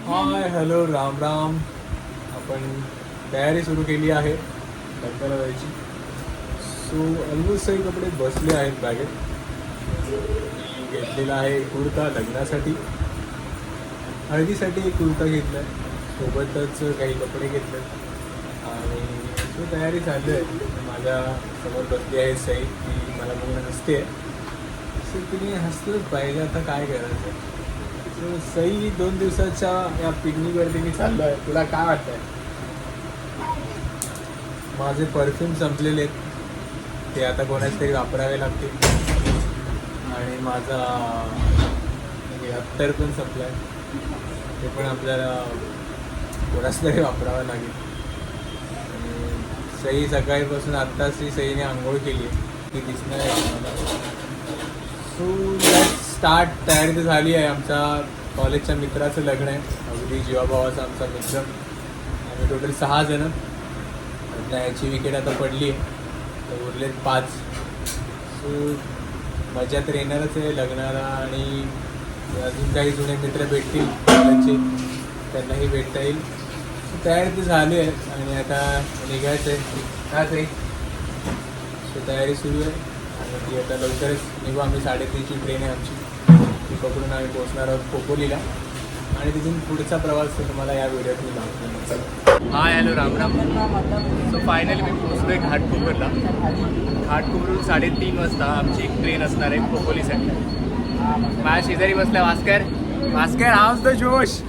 हाय hello Ram Ram आपण तयारी सुरू केली आहे लग्नाला जायची. सो ऑलमोस्ट सगळे कपडे बसले आहेत बॅगेत. घेतलेला आहे कुर्ता लग्नासाठी. हळदीसाठी एक कुर्ता घेतला आहे सोबतच काही कपडे घेतले आणि तो तयारी चालू आहे. माझ्यासमोर बसली आहे सई. ती मला बघून हसते सो तिने हसलंच पाहिजे. आता काय करायचं? सई दोन दिवसाच्या या पिकनिकवरती मी चाललो आहे तुला काय वाटतंय? माझे परफ्यूम संपलेले आहेत. ते आता कोणाच तरी वापरावे लागतील. आणि माझा अत्तर पण संपला आहे ते पण आपल्याला कोणाच तरी वापरावं लागेल. आणि सई सकाळीपासून आत्ताच ती सईने आंघोळ केली आहे. ती दिसणार आहे मला सो स्टार्ट तयारी तर झाली आहे. आमचा कॉलेजच्या मित्राचं लग्न आहे. अगदी जीवाभावाचा आमचा मित्र. आम्ही टोटल सहा जण. याची विकेट आता पडली आहे. तर उरलेत पाच. सो मजा तर येणारच आहे लग्नाला आणि अजून काही जुने मित्र भेटतील. कॉलेजचे. त्यांनाही भेटता येईल. तयारी तर झाली आहे आणि आता निघायचं आहे. काय तरी सो तयारी सुरू आहे. आणि ती आता लवकरच निघू आम्ही. साडेतीनची ट्रेन आहे आमची. पकडून आम्ही पोहोचणार आहोत खोपोलीला. आणि तिथून पुढचा प्रवास तुम्हाला या व्हिडिओत मी दाखवतो hi hello Ram Ram. So finally मी पोहोचलो आहे घाटकोपरला. घाटकोपरून साडेतीन वाजता आमची एक ट्रेन असणार आहे खोपोलीसाठी माझ्या शेजारी बसला भास्कर. भास्कर हाऊस द जोश?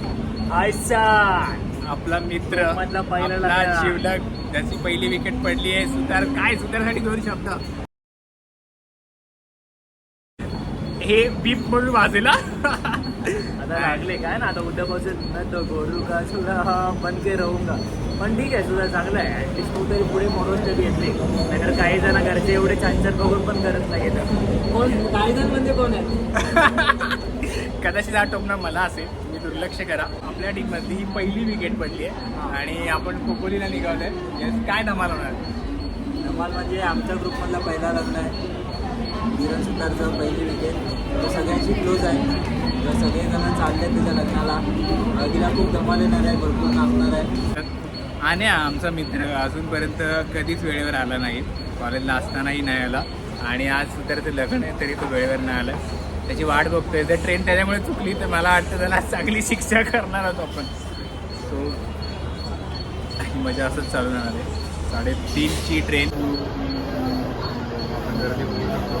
आपला मित्र मधला पहिला. जीवलग. त्याची पहिली विकेट पडली आहे. सुतार काय सुतारसाठी दोन शब्द? हे बीप म्हणून वाजेला. आता लागले काय ना आता उद्यापासून न तो गोरू का सुद्धा बन के राहूंगा पण ठीक आहे सुद्धा चांगलं आहे. ऍटलीस्ट तू तरी पुढे म्हणून तरी येते नाहीतर काही जण घरचे एवढे छान बघून पण करत नाही कोण? काही जण म्हणजे कोण आहे? कदाचित हा टोमणा मला असेल. तुम्ही दुर्लक्ष करा. आपल्या टीममधली ही पहिली विकेट पडली आहे. आणि आपण खोपोलीला निघालोय. Yes, काय धमाल होणार? धमाल म्हणजे आमच्या ग्रुपमधला पहिला लग्न आहे. किरण सुतारचं पहिली विकेट तो सगळ्यांशी क्लोज आहे. तर सगळेजण चालले त्याच्या लग्नाला. तिला खूप धमाल येणार आहे. भरपूर नाचणार आहे. आणि आमचा मित्र अजूनपर्यंत कधीच वेळेवर आला नाही. कॉलेजला असतानाही नाही आला. आणि आज सुतारचं ते लग्न आहे तरी तो वेळेवर नाही आला. त्याची वाट बघतोय. जर ट्रेन त्याच्यामुळे चुकली तर मला वाटतं त्याला चांगली शिक्षा करणार आहोत आपण. सो मजा असंच चालू राहणार आहे. साडेतीनची ट्रेन गर्दी बघू शकतो.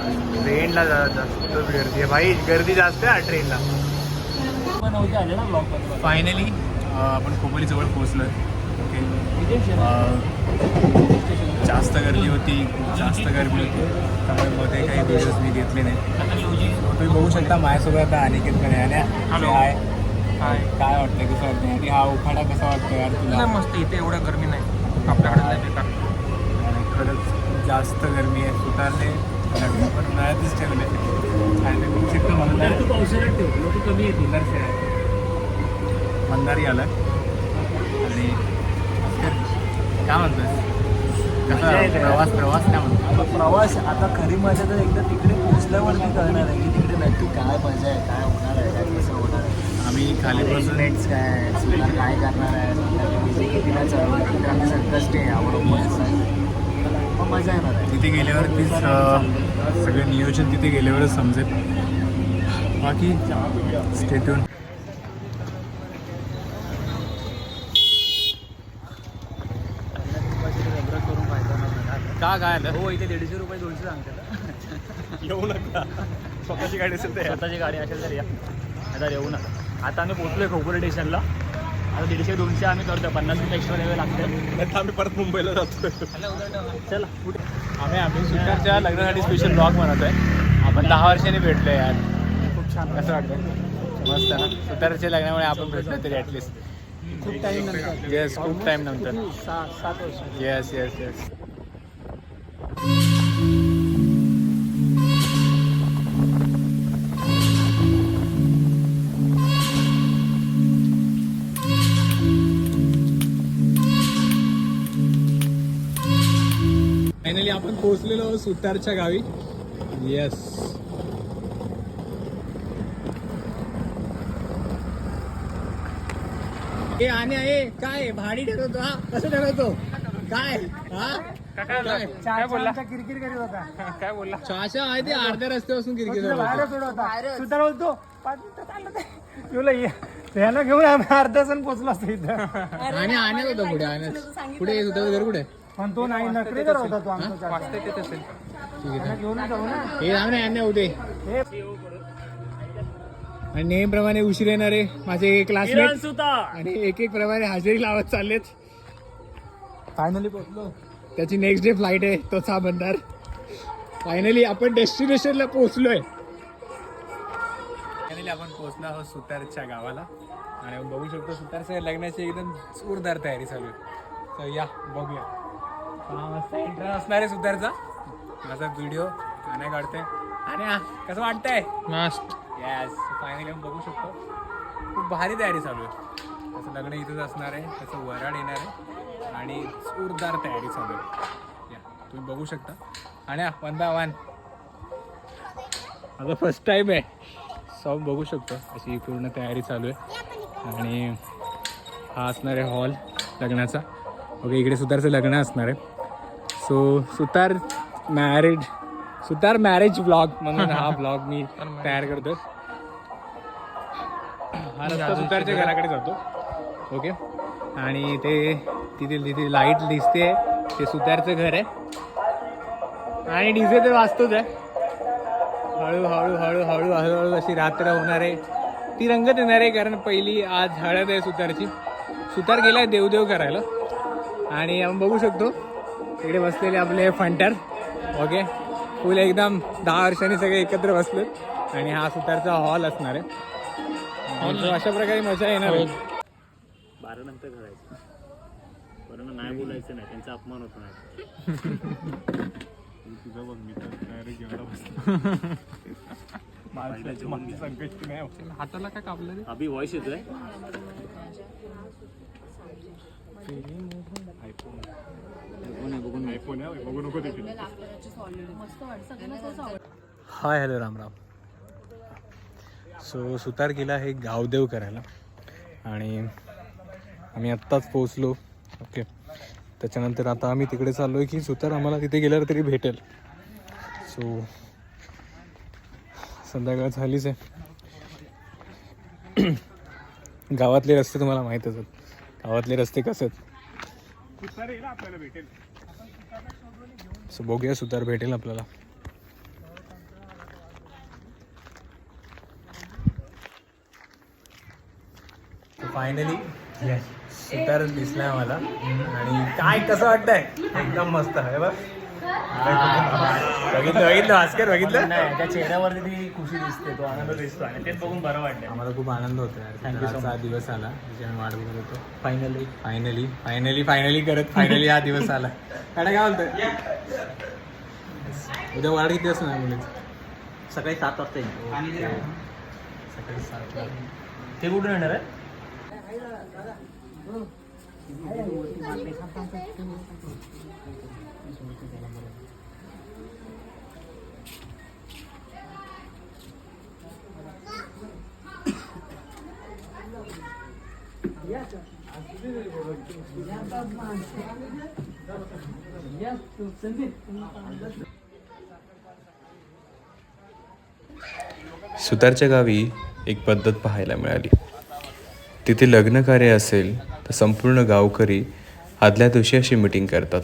आणि ट्रेनला जास्त गर्दी आहे. भाई गर्दी जास्त आहे ट्रेनला पण होते आले ना ब्लॉग फायनली आपण खोपोलीजवळ पोहोचलो ओके जास्त गर्दी होती खूप जास्त गर्दी होती. त्यामुळे मध्ये काही व्हिडिओज मी घेतले नाही. तुम्ही बघू शकता माझ्यासोबत आता अनिकेत कडे आणि हाय हाय काय वाटतं कसं वाटतं आणि हा उखाडा कसा वाटतो यार तुला? मस्त इथे एवढं गरमी नाही. आपल्याकडे नाही बेकार. खरंच जास्त गरमी आहे सुतारने लग्न पण उन्हाळ्यातच ठेवले. आणि खूप चित्त मला तू पावसाळ्यात ठेव लोक कमी येतील मंदारी आला आणि काय म्हणतोस? येते. प्रवास प्रवास काय म्हणतो आता प्रवास आता खरी मजा तर एकदा तिकडे पोहोचल्यावरती कळणार आहे की तिकडे नक्की काय मजा आहे काय होणार आहे काय कसं होणार आहे. आम्ही खाली बसून अरेंजमेंट्स काय सुद्धा काय करणार आहे? कितीला चालवणार तिकडे आमचं संकष्ट आहे आवडून मजा येणार आहे. तिथे गेल्यावरतीच अं, सगळं नियोजन तिथे गेल्यावरच समजेल. बाकी स्टेटून का काय आलं? हो इथे दीडशे रुपये दोनशे सांगतात. येऊ नका. स्वतःची गाडी असेल तर स्वतःची गाडी असेल तर या. आता येऊ नका. आता आम्ही पोहोचलोय खोपोली स्टेशनला. आता दीडशे दोनशे आम्ही करतो पन्नास मिनिट एक्स्ट्रा द्यावे लागते आम्ही परत मुंबईला जातोय. चला कुठे आम्ही आम्ही सुतारच्या लग्नासाठी स्पेशल ब्लॉग बनवत आहे आपण दहा वर्षांनी भेटलो यार. खूप छान. कसं वाटतं मस्त ना. सुतारच्या लग्नामुळे आपण भेटलो तरी ॲटलिस्ट खूप टाईम नंतर. येस खूप टाईम नंतर. सहा सात वर्ष. येस येस येस पोहोचलेलो सुतारच्या गावी. येस ए आणि आहे काय भाडी ठरवतो हा? कसं ठरवतो? काय? हा? काय? बोलला? किरकिर करीत होता. काय बोलला? चाचा आहे ते अर्ध्या रस्त्यापासून क्रिकेट होता. सुतार बोलतो घेऊन आम्ही अर्धा सण पोचलो असतो इथं. आणि आणत होता पुढे आणत पुढे येत होता घर कुठे? पण तो नाही नकरी करत होता तो आमचा चाचा. वाचता येत असेल. ठीक आहे. त्याला घेऊन जाऊ ना. हे उदे. हे आणि नेहमीप्रमाणे उशीर येणारे माझे क्लासमेट सुतार. आणि एक एक प्रमाणे हजेरी लावत चाललेत. फायनली पोचलो त्याची नेक्स्ट डे फ्लाईट आहे तोच हा बनणार फायनली आपण डेस्टिनेशनला पोहोचलोय. फायनली आपण पोहोचलो आहोत सुतारच्या गावाला. आणि आपण बघू शकतो सुतारच्या लग्नाची एकदम जोरदार तयारी चालू आहे. तर या बघूया. असणार आहे सुतारचा माझा व्हिडिओ गाण्या काढते आणि कसं वाटतंय? मस्त. यस फायनली आपण बघू शकतो. खूप भारी तयारी चालू आहे. त्याचं लग्न इथंच असणार आहे. त्याचं वराड येणार आहे. आणि जोरदार तयारी चालू आहे. या तुम्ही बघू शकता. आणि हा वन बाय वन माझा फर्स्ट टाईम आहे. सो बघू शकतो. अशी पूर्ण तयारी चालू आहे. आणि हा असणार आहे हॉल लग्नाचा. ओके इकडे सुतारचं लग्न असणार आहे. So Sutar married Sutar marriage blog म्हणून हा ब्लॉग मी तयार करतो हा रस्ता सुतारच्या घराकडे जातो. ओके आणि ते तिथे तिथे लाइट दिसते. ते सुतारचं घर आहे. आणि डीजे तर वाचतोच आहे. हळू हळू हळू हळू हळूहळू अशी रात्र होणार आहे. ती रंगत येणार आहे कारण पहिली आज हळद आहे सुतारची सुतार गेलाय देवदेव करायला. आणि आपण बघू शकतो. तिकडे बसलेले आपले फंटर. ओके. फुल एकदम दहा वर्षांनी सगळे एकत्र बसले. आणि हा सुतारचा हॉल असणार आहे. अशा प्रकारे मजा येणार आहे. बारा नंतर घालायचं. बरं नाही बोलायचं नाही त्यांचा अपमान होतो नाही. हाताला काय कापलं रे? अभि वॉइस येतोय. Hi hello Ram Ram so Sutar गेला आहे गावदेव करायला. आणि आम्ही आत्ताच पोचलो ओके. त्याच्यानंतर आता आम्ही तिकडे चाललो आहे की सुतार आम्हाला तिथे गेल्यावर तरी भेटेल. सो संध्याकाळ झालीच आहे. गावातले रस्ते तुम्हाला माहीतच आहेत. गावातले रस्ते कसे आहेत? सो बघूया सुतार भेटेल आपल्याला. फायनली सुतार दिसलाय मला आणि काय कसं वाटतंय? एकदम मस्त आहे बघ बघितलं बघितलं भास्कर बघितलं? नाही त्या चेहऱ्यावरती ती खुशी दिसते तो आनंद दिसतो आणि तेच बघून बरं वाटतं आम्हाला खूप आनंद होतो यार. Thank you so आजचा हा दिवस आला त्याची आम्ही वाट बघत होतो. फायनली फायनली फायनली फायनली करत फायनली हा दिवस आला. काय काय बोलतोय? उद्या वाढ किती असणार मुलीच? सकाळी सात वाजता येईल. सकाळी सातला ते कुठून येणार आहे सुतारच्या गावी एक पद्धत पाहायला मिळाली. तिथे लग्न कार्य असेल तर संपूर्ण गावकरी आदल्या दिवशी अशी मिटिंग करतात.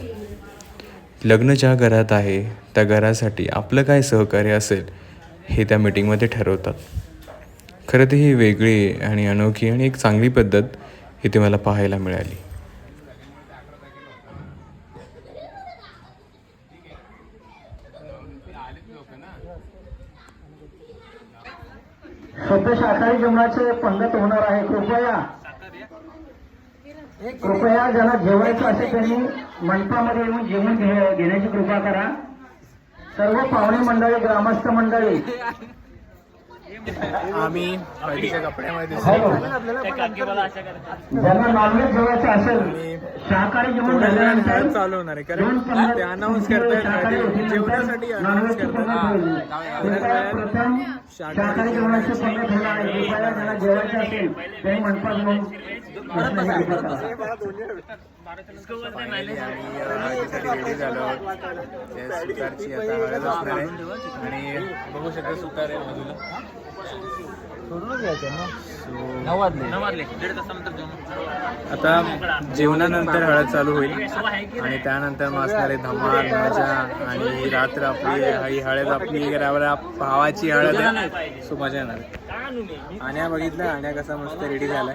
लग्न ज्या घरात आहे त्या घरासाठी आपलं काय सहकार्य असेल हे त्या मिटिंगमध्ये ठरवतात. खरं तर ही वेगळी आणि अनोखी आणि एक चांगली पद्धत इथे मला पाहायला मिळाली. सध्या शाकाहारी जेवणाचे पंगत होणार आहे. कृपया. कृपया ज्यांना जेवायचं असेल त्यांनी मंडपामध्ये येऊन जेवण घेण्याची कृपा करा. सर्व पाहुणे मंडळी ग्रामस्थ मंडळी आम्ही हळदीच्या कपड्यामध्ये चालू होणार आहे कारण ते अनाऊन्स करतायत शाकाहारी हळदी. जेवणासाठी अनाऊन्स करतात शाकाहारी आहे. आणि हळदीसाठी रेडी झालो. आहोत. त्या आता जेवणानंतर हळद चालू होईल. आणि त्यानंतर मग असणार धमाल मजा आणि रात्र आपली ही हळद आपली रावरा भावाची हळद आहे. सो मजा येणार. आण्या बघितलं? आण्या कसा मस्त रेडी झालाय.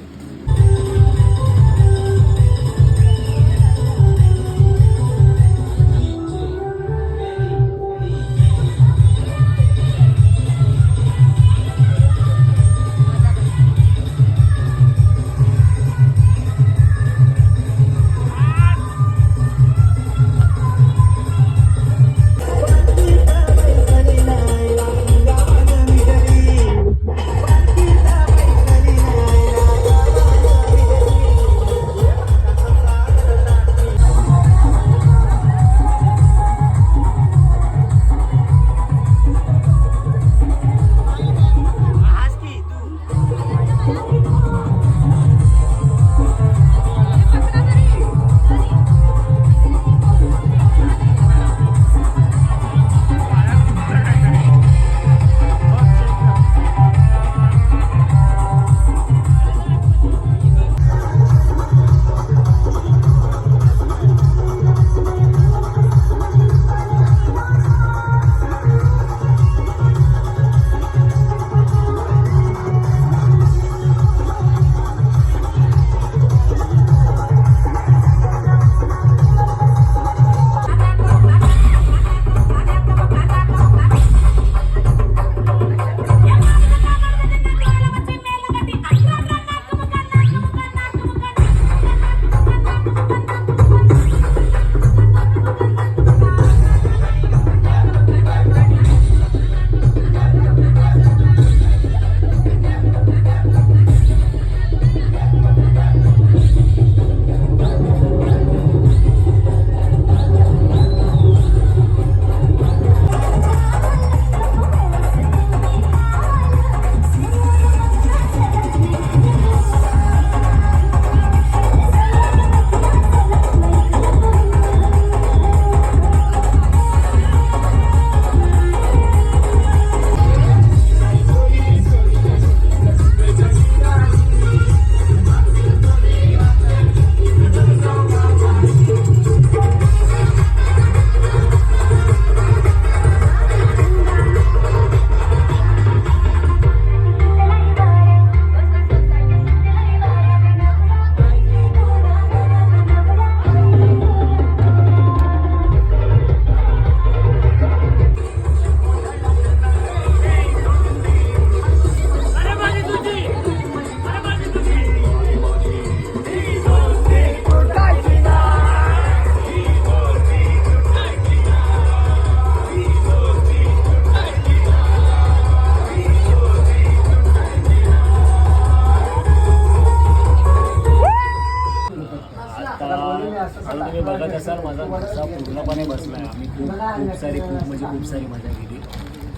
सारी खूप म्हणजे खूप सारी मजा केली.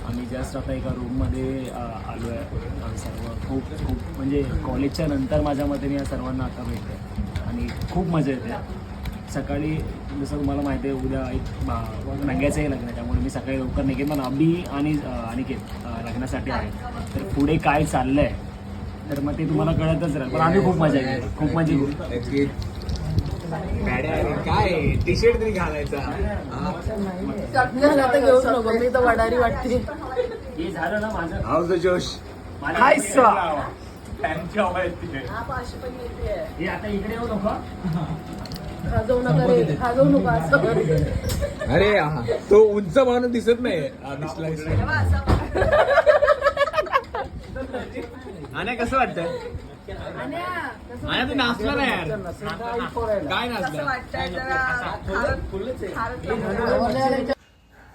आम्ही जस्ट आता एका रूममध्ये आलो आहे सर्व खूप खूप म्हणजे कॉलेजच्या नंतर माझ्या मते या सर्वांना आता भेटते आणि खूप मजा येते. सकाळी जसं तुम्हाला माहिती आहे उद्या एक नंग्याचंही लग्न आहे. त्यामुळे मी सकाळी लवकर निघेन. पण अभि आणि अनिकेत लग्नासाठी आहे. तर पुढे काय चाललं आहे तर मग ते तुम्हाला कळतच राहील. पण आम्ही खूप मजा येते खूप मजा खूप काय टी शर्ट तरी घालायचा. आता घेऊ नको मी तर वडारी वाटते. हे झालं ना माझं. हाऊस द जोश. हा हे असं. अरे तो उंच माणूस दिसत नाही दिसला आणि कसं कसं आणि तू नाचला नाही यार काय कसं नाचला वाटतंय जरा? खारट- खारट लागलं.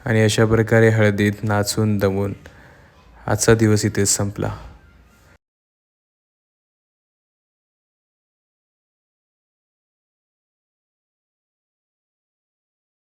आणि अशा प्रकारे हळदीत नाचून दमून आजचा दिवस इथेच संपला.